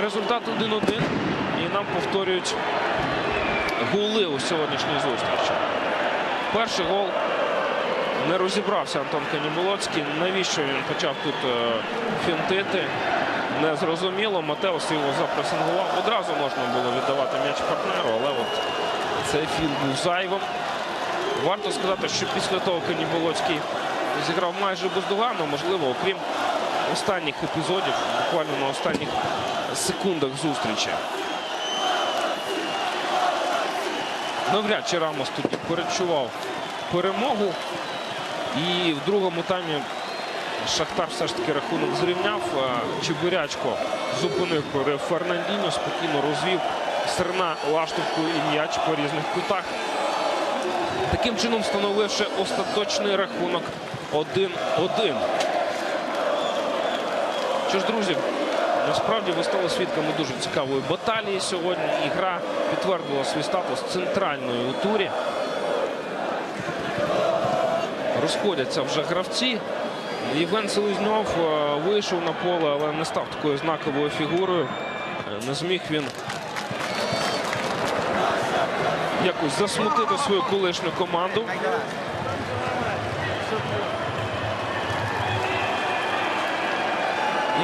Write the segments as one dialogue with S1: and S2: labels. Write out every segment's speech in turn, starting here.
S1: результат 1-1. І нам повторюють голи у сьогоднішній зустрічі. Перший гол не розібрався Антон Каніболоцький. Навіщо він почав тут е, фінтити? Незрозуміло. Матеус його запресингував. Одразу можна було віддавати м'яч партнеру, але от цей філ був зайвим. Варто сказати, що після того Каніболоцький зіграв майже бездоганно, можливо, окрім останніх епізодів, буквально на останніх секундах зустрічі. Навряд чи Рамос тоді передчував перемогу. І в другому таймі Шахтар все ж таки рахунок зрівняв. Чебурячко зупинив Фернандіньо, спокійно розвів Серна лаштовку і м'яч по різних кутах. Таким чином встановивши остаточний рахунок 1-1. Що ж, друзі, насправді ви стали свідками дуже цікавої баталії сьогодні. І гра підтвердила свій статус центральної у турі. Розходяться вже гравці. Євген Селезньов е, вийшов на поле, але не став такою знаковою фігурою. Не зміг він якось засмутити свою колишню команду.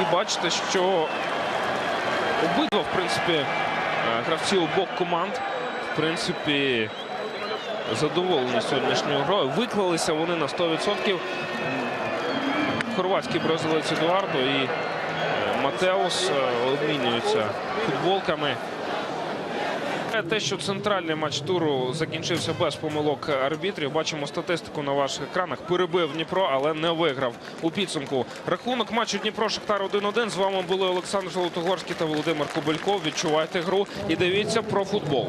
S1: І бачите, що обидва, в принципі, е, гравці обох команд, в принципі, задоволені сьогоднішньою грою. Виклалися вони на 100%. Хорватський бразилець Едуардо і е, Матеус е, обмінюються футболками. Те, що центральний матч туру закінчився без помилок арбітрів. Бачимо статистику на ваших екранах. Перебив Дніпро, але не виграв у підсумку. Рахунок матчу Дніпро Шахтар 1-1. З вами були Олександр Золотогорський та Володимир Кобельков. Відчувайте гру і дивіться про футбол.